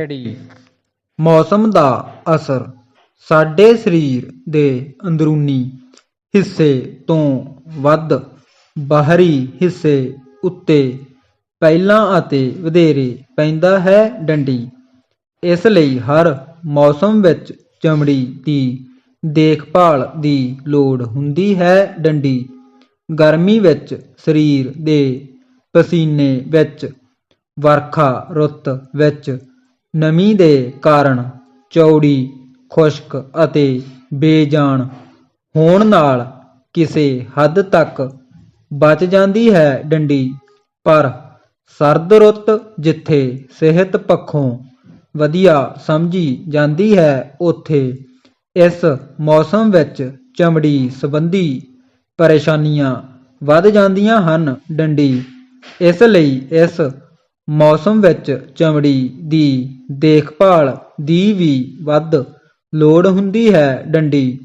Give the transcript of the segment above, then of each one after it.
Daddy ਮੌਸਮ ਦਾ ਅਸਰ ਸਾਡੇ ਸਰੀਰ ਦੇ ਅੰਦਰੂਨੀ ਹਿੱਸੇ ਤੋਂ ਵੱਧ ਬਾਹਰੀ ਹਿੱਸੇ ਉੱਤੇ ਪਹਿਲਾਂ ਅਤੇ ਵਧੇਰੇ ਪੈਂਦਾ ਹੈ ਡੰਡੀ। ਇਸ ਲਈ ਹਰ ਮੌਸਮ ਵਿੱਚ ਚਮੜੀ ਦੀ ਦੇਖਭਾਲ ਦੀ ਲੋੜ ਹੁੰਦੀ ਹੈ ਡੰਡੀ। ਗਰਮੀ ਵਿੱਚ ਸਰੀਰ ਦੇ ਪਸੀਨੇ ਵਿੱਚ, ਵਰਖਾ ਰੁੱਤ ਵਿੱਚ ਨਮੀ ਦੇ ਕਾਰਨ ਚੌੜੀ, ਖੁਸ਼ਕ ਅਤੇ ਬੇਜਾਨ ਹੋਣ ਨਾਲ ਕਿਸੇ ਹੱਦ ਤੱਕ ਬਚ ਜਾਂਦੀ ਹੈ ਡੰਡੀ। ਪਰ ਸਰਦ ਰੁੱਤ ਜਿੱਥੇ ਸਿਹਤ ਪੱਖੋਂ ਵਧੀਆ ਸਮਝੀ ਜਾਂਦੀ ਹੈ, ਉੱਥੇ ਇਸ ਮੌਸਮ ਵਿੱਚ ਚਮੜੀ ਸੰਬੰਧੀ ਪਰੇਸ਼ਾਨੀਆਂ ਵੱਧ ਜਾਂਦੀਆਂ ਹਨ ਡੰਡੀ। ਇਸ ਲਈ ਇਸ ਮੌਸਮ ਵਿੱਚ ਚਮੜੀ ਦੀ ਦੇਖਭਾਲ ਦੀ ਵੀ ਵੱਧ ਲੋੜ ਹੁੰਦੀ ਹੈ ਡੰਡੀ।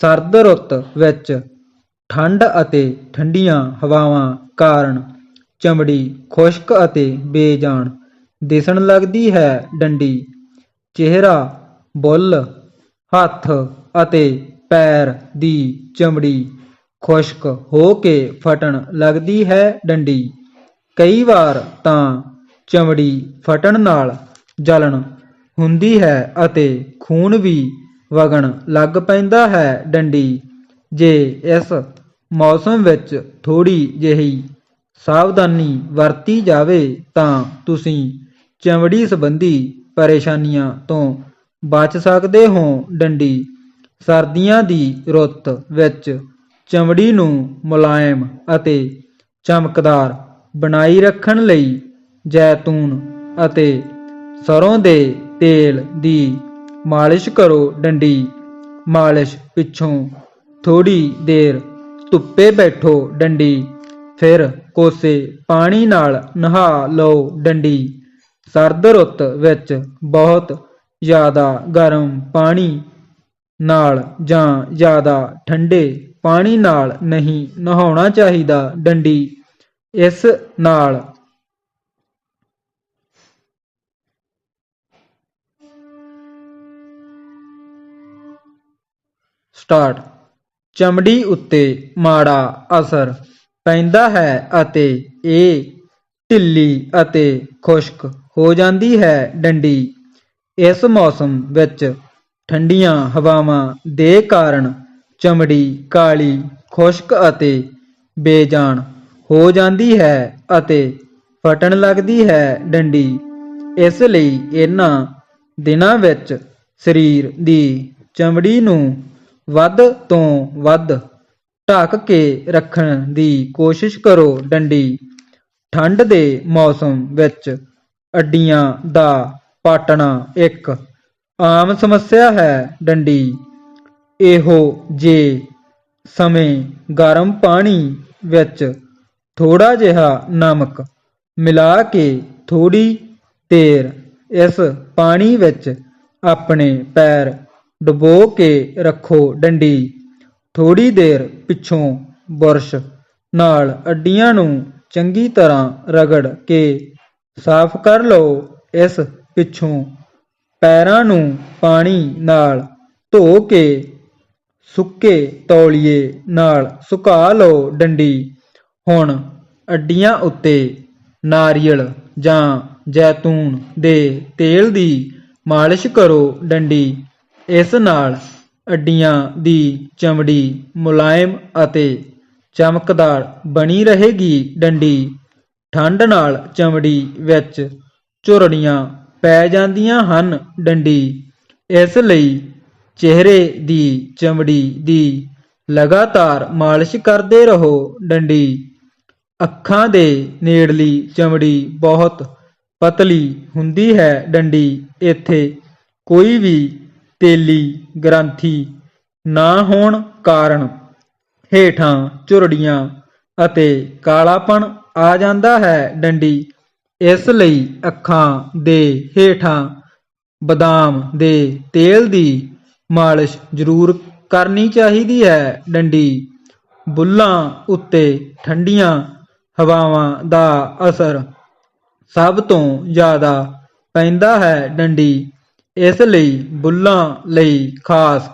ਸਰਦ ਰੁੱਤ ਵਿੱਚ ਠੰਡ ਅਤੇ ਠੰਡੀਆਂ ਹਵਾਵਾਂ ਕਾਰਨ ਚਮੜੀ ਖੁਸ਼ਕ ਅਤੇ ਬੇਜਾਨ ਦਿਸਣ ਲੱਗਦੀ ਹੈ ਡੰਡੀ। ਚਿਹਰਾ, ਬੁੱਲ, ਹੱਥ ਅਤੇ ਪੈਰ ਦੀ ਚਮੜੀ ਖੁਸ਼ਕ ਹੋ ਕੇ ਫਟਣ ਲੱਗਦੀ ਹੈ ਡੰਡੀ। ਕਈ ਵਾਰ ਤਾਂ ਚਮੜੀ ਫਟਣ ਨਾਲ ਜਲਣ ਹੁੰਦੀ ਹੈ ਅਤੇ ਖੂਨ ਵੀ ਵਗਣ ਲੱਗ ਪੈਂਦਾ ਹੈ ਡੰਡੀ। ਜੇ ਇਸ ਮੌਸਮ ਵਿੱਚ ਥੋੜੀ ਜਿਹੀ ਸਾਵਧਾਨੀ ਵਰਤੀ ਜਾਵੇ ਤਾਂ ਤੁਸੀਂ ਚਮੜੀ ਸੰਬੰਧੀ ਪਰੇਸ਼ਾਨੀਆਂ ਤੋਂ ਬਚ ਸਕਦੇ ਹੋ ਡੰਡੀ। ਸਰਦੀਆਂ ਦੀ ਰੁੱਤ ਵਿੱਚ ਚਮੜੀ ਨੂੰ ਮੁਲਾਇਮ ਅਤੇ ਚਮਕਦਾਰ ਬਣਾਈ ਰੱਖਣ ਲਈ ਜੈਤੂਨ ਅਤੇ ਸਰੋਂ ਦੇ ਤੇਲ ਦੀ ਮਾਲਿਸ਼ ਕਰੋ ਡੰਡੀ। ਮਾਲਿਸ਼ ਪਿੱਛੋਂ ਥੋੜੀ ਦੇਰ ਧੁੱਪੇ ਬੈਠੋ ਡੰਡੀ। ਫਿਰ ਕੋਸੇ ਪਾਣੀ ਨਾਲ ਨਹਾ ਲਓ ਡੰਡੀ। ਸਰਦ ਰੁੱਤ ਵਿੱਚ ਬਹੁਤ ਜ਼ਿਆਦਾ ਗਰਮ ਪਾਣੀ ਨਾਲ ਜਾਂ ਜ਼ਿਆਦਾ ਠੰਡੇ ਪਾਣੀ ਨਾਲ ਨਹੀਂ ਨਹਾਉਣਾ ਚਾਹੀਦਾ ਡੰਡੀ। ਇਸ ਨਾਲ ਸਟਾਰਟ। ਚਮੜੀ ਉੱਤੇ ਮਾੜਾ ਅਸਰ ਪੈਂਦਾ ਹੈ ਅਤੇ ਇਹ ਢਿੱਲੀ ਅਤੇ ਖੁਸ਼ਕ ਹੋ ਜਾਂਦੀ ਹੈ ਡੰਡੀ। ਇਸ ਮੌਸਮ ਵਿੱਚ ਠੰਡੀਆਂ ਹਵਾਵਾਂ ਦੇ ਕਾਰਨ ਚਮੜੀ ਕਾਲੀ, ਖੁਸ਼ਕ ਅਤੇ ਬੇਜਾਨ ਹੋ ਜਾਂਦੀ ਹੈ ਅਤੇ ਫਟਣ ਲੱਗਦੀ ਹੈ ਡੰਡੀ। ਇਸ ਲਈ ਇਹਨਾਂ ਦਿਨਾਂ ਵਿੱਚ ਸਰੀਰ ਦੀ ਚਮੜੀ ਨੂੰ ਵੱਧ ਤੋਂ ਵੱਧ ਢੱਕ ਕੇ ਰੱਖਣ ਦੀ ਕੋਸ਼ਿਸ਼ ਕਰੋ ਡੰਡੀ। ਠੰਡ ਦੇ ਮੌਸਮ ਵਿੱਚ ਅੱਡੀਆਂ ਦਾ ਪਾਟਣਾ ਇੱਕ ਆਮ ਸਮੱਸਿਆ ਹੈ ਡੰਡੀ। ਇਹੋ ਜੇ ਸਮੇਂ ਗਰਮ ਪਾਣੀ ਵਿੱਚ ਥੋੜਾ ਜਿਹਾ ਨਮਕ ਮਿਲਾ ਕੇ ਥੋੜੀ ਦੇਰ ਇਸ ਪਾਣੀ ਵਿੱਚ ਆਪਣੇ ਪੈਰ ਡਬੋ ਕੇ ਰੱਖੋ ਡੰਡੀ। ਥੋੜੀ ਦੇਰ ਪਿੱਛੋਂ ਬੁਰਸ਼ ਨਾਲ ਅੱਡੀਆਂ ਨੂੰ ਚੰਗੀ ਤਰ੍ਹਾਂ ਰਗੜ ਕੇ ਸਾਫ਼ ਕਰ ਲਓ। ਇਸ ਪਿੱਛੋਂ ਪੈਰਾਂ ਨੂੰ ਪਾਣੀ ਨਾਲ ਧੋ ਕੇ ਸੁੱਕੇ ਤੌਲੀਏ ਨਾਲ ਸੁਕਾ ਲਓ ਡੰਡੀ। ਹੁਣ ਅੱਡੀਆਂ ਉੱਤੇ ਨਾਰੀਅਲ ਜਾਂ ਜੈਤੂਨ ਦੇ ਤੇਲ ਦੀ ਮਾਲਿਸ਼ ਕਰੋ ਡੰਡੀ। ਇਸ ਨਾਲ ਅੱਡੀਆਂ ਦੀ ਚਮੜੀ ਮੁਲਾਇਮ ਅਤੇ ਚਮਕਦਾਰ ਬਣੀ ਰਹੇਗੀ। ਡੰਡੀ ਠੰਡ ਨਾਲ ਚਮੜੀ ਵਿੱਚ ਝੁਰੜੀਆਂ ਪੈ ਜਾਂਦੀਆਂ ਹਨ। ਡੰਡੀ ਇਸ ਲਈ ਚਿਹਰੇ ਦੀ ਚਮੜੀ ਦੀ ਲਗਾਤਾਰ ਮਾਲਿਸ਼ ਕਰਦੇ ਰਹੋ। ਡੰਡੀ ਅੱਖਾਂ ਦੇ ਨੇੜਲੀ ਚਮੜੀ ਬਹੁਤ ਪਤਲੀ ਹੁੰਦੀ ਹੈ। ਡੰਡੀ ਇੱਥੇ ਕੋਈ ਵੀ ਤੇਲੀ, ਗ੍ਰੰਥੀ ਨਾ ਹੋਣ ਕਾਰਨ ਹੇਠਾਂ ਝੁਰੜੀਆਂ ਅਤੇ ਕਾਲਾਪਣ ਆ ਜਾਂਦਾ ਹੈ ਡੰਡੀ। ਇਸ ਲਈ ਅੱਖਾਂ ਦੇ ਹੇਠਾਂ ਬਦਾਮ ਦੇ ਤੇਲ ਦੀ ਮਾਲਿਸ਼ ਜ਼ਰੂਰ ਕਰਨੀ ਚਾਹੀਦੀ ਹੈ ਡੰਡੀ। ਬੁੱਲਾਂ ਉੱਤੇ ਠੰਡੀਆਂ ਹਵਾਵਾਂ ਦਾ ਅਸਰ ਸਭ ਤੋਂ ਜ਼ਿਆਦਾ ਪੈਂਦਾ ਹੈ ਡੰਡੀ। ਇਸ ਲਈ ਬੁੱਲਾਂ ਲਈ ਖਾਸ